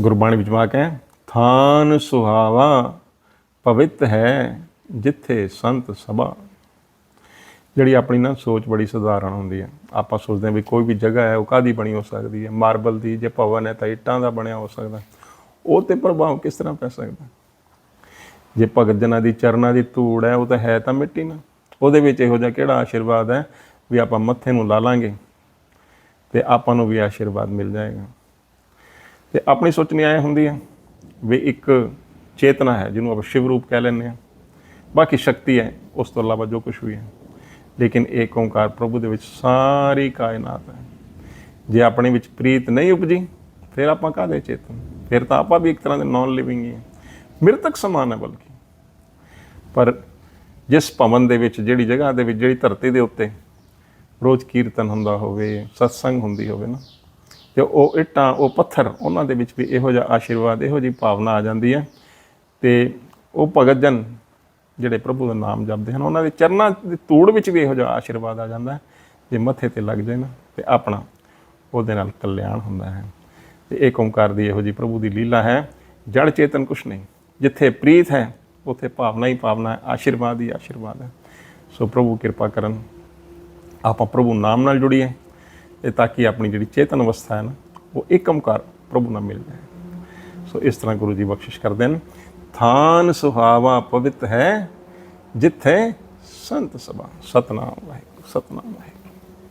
ਗੁਰਬਾਣੀ ਵਿੱਚ ਵਾਕ ਹੈ, ਥਾਨ ਸੁਹਾਵਾ ਪਵਿੱਤ ਹੈ ਜਿੱਥੇ ਸੰਤ ਸਭਾ। ਜਿਹੜੀ ਆਪਣੀ ਨਾ ਸੋਚ ਬੜੀ ਸਧਾਰਨ ਹੁੰਦੀ ਹੈ। ਆਪਾਂ ਸੋਚਦੇ ਹਾਂ ਵੀ ਕੋਈ ਵੀ ਜਗ੍ਹਾ ਹੈ, ਉਹ ਕਾਦੀ ਬਣੀ ਹੋ ਸਕਦੀ ਹੈ? ਮਾਰਬਲ ਦੀ ਜੇ ਭਵਨ ਹੈ ਤਾਂ ਇੱਟਾਂ ਦਾ ਬਣਿਆ ਹੋ ਸਕਦਾ। ਉਹ ਤੇ ਪ੍ਰਭਾਵ ਕਿਸ ਤਰ੍ਹਾਂ ਪੈ ਸਕਦਾ? ਜੇ ਭਗਤ ਜਨਾਂ ਦੀ ਚਰਨਾਂ ਦੀ ਧੂੜ ਹੈ, ਉਹ ਤਾਂ ਹੈ ਤਾਂ ਮਿੱਟੀ ਨਾ। ਉਹਦੇ ਵਿੱਚ ਇਹੋ ਜਿਹਾ ਕਿਹੜਾ ਆਸ਼ੀਰਵਾਦ ਹੈ ਵੀ ਆਪਾਂ ਮੱਥੇ ਨੂੰ ਲਾ ਲਾਂਗੇ ਤੇ ਆਪਾਂ ਨੂੰ ਵੀ ਆਸ਼ੀਰਵਾਦ ਮਿਲ ਜਾਏਗਾ? ਤੇ ਆਪਣੀ ਸੋਚਣੀ ਐ ਹੁੰਦੀ ਹੈ ਵੀ ਇੱਕ ਚੇਤਨਾ ਹੈ, ਜਿਹਨੂੰ ਆਪਾਂ ਸ਼ਿਵ ਰੂਪ ਕਹਿ ਲੈਂਦੇ ਹਾਂ। ਬਾਕੀ ਸ਼ਕਤੀ ਹੈ, ਉਸ ਤੋਂ ਇਲਾਵਾ ਜੋ ਕੁਝ ਵੀ ਹੈ। ਲੇਕਿਨ ਏਕ ਓੰਕਾਰ ਪ੍ਰਭੂ ਦੇ ਵਿੱਚ ਸਾਰੀ ਕਾਇਨਾਤ ਹੈ। ਜੇ ਆਪਣੇ ਵਿੱਚ ਪ੍ਰੀਤ ਨਹੀਂ ਉਪਜੀ, ਫਿਰ ਆਪਾਂ ਕਾਹਦੇ ਚੇਤਨ ਫਿਰ ਤਾਂ ਆਪਾਂ ਵੀ ਇੱਕ ਤਰ੍ਹਾਂ ਦੇ ਨਾਨ ਲਿਵਿੰਗ ਹੀ ਹੈ। ਮ੍ਰਿਤਕ ਸਮਾਨ ਹੈ ਬਲਕਿ। ਪਰ ਜਿਸ ਭਵਨ ਦੇ ਵਿੱਚ, ਜਿਹੜੀ ਜਗ੍ਹਾ ਦੇ ਵਿੱਚ, ਜਿਹੜੀ ਧਰਤੀ ਦੇ ਉੱਤੇ ਰੋਜ਼ ਕੀਰਤਨ ਹੁੰਦਾ ਹੋਵੇ, ਸਤਸੰਗ ਹੁੰਦੀ ਹੋਵੇ ਨਾ ਤੇ ਉਹ ਇੱਟਾਂ, ਉਹ ਪੱਥਰ ਉਹਨਾਂ ਦੇ ਵਿੱਚ ਵੀ ਇਹੋ ਜਿਹਾ ਆਸ਼ੀਰਵਾਦ, ਇਹੋ ਜਿਹੀ ਭਾਵਨਾ ਆ ਜਾਂਦੀ ਹੈ। ਤੇ ਉਹ ਭਗਤ ਜਨ ਜਿਹੜੇ ਪ੍ਰਭੂ ਦਾ ਨਾਮ ਜਪਦੇ ਹਨ, ਉਹਨਾਂ ਦੇ ਚਰਨਾਂ ਦੀ ਧੂੜ ਵਿੱਚ ਵੀ ਇਹੋ ਜਿਹਾ ਆਸ਼ੀਰਵਾਦ ਆ ਜਾਂਦਾ ਜੇ ਮੱਥੇ ਤੇ ਲੱਗ ਜਾਏ ਨਾ, ਤੇ ਆਪਣਾ ਉਹਦੇ ਨਾਲ ਕਲਿਆਣ ਹੁੰਦਾ ਹੈ। ਤੇ ਇਹ ਓੰਕਾਰ ਦੀ ਇਹੋ ਜਿਹੀ ਪ੍ਰਭੂ ਦੀ ਲੀਲਾ ਹੈ, ਜੜ ਚੇਤਨ ਕੁਛ ਨਹੀਂ, ਜਿੱਥੇ ਪ੍ਰੀਤ ਹੈ, ਉੱਥੇ ਭਾਵਨਾ ਹੀ ਭਾਵਨਾ ਹੈ, ਆਸ਼ੀਰਵਾਦ ਹੀ ਆਸ਼ੀਰਵਾਦ ਹੈ। ਸੋ ਪ੍ਰਭੂ ਕਿਰਪਾ ਕਰਨ, ਆਪਾਂ ਪ੍ਰਭੂ ਨਾਮ ਨਾਲ ਜੁੜੀਏ। ਤੇ ਤਾਂ ਕਿ ਆਪਣੀ ਜਿਹੜੀ ਚੇਤਨ ਅਵਸਥਾ ਹੈ ਨਾ, ਉਹ ਇੱਕ ਓੰਕਾਰ ਪ੍ਰਭੂ ਨਾਲ ਮਿਲ ਜਾਏ। ਸੋ ਇਸ ਤਰ੍ਹਾਂ ਗੁਰੂ ਜੀ ਬਖਸ਼ਿਸ਼ ਕਰਦੇ ਨੇ ਥਾਨ ਸੁਹਾਵਾ ਪਵਿੱਤ ਹੈ, ਜਿੱਥੇ ਸੰਤ ਸਭਾ। ਸਤਨਾਮ ਵਾਹਿਗੁਰੂ ਸਤਨਾਮ ਵਾਹਿਗੁਰੂ।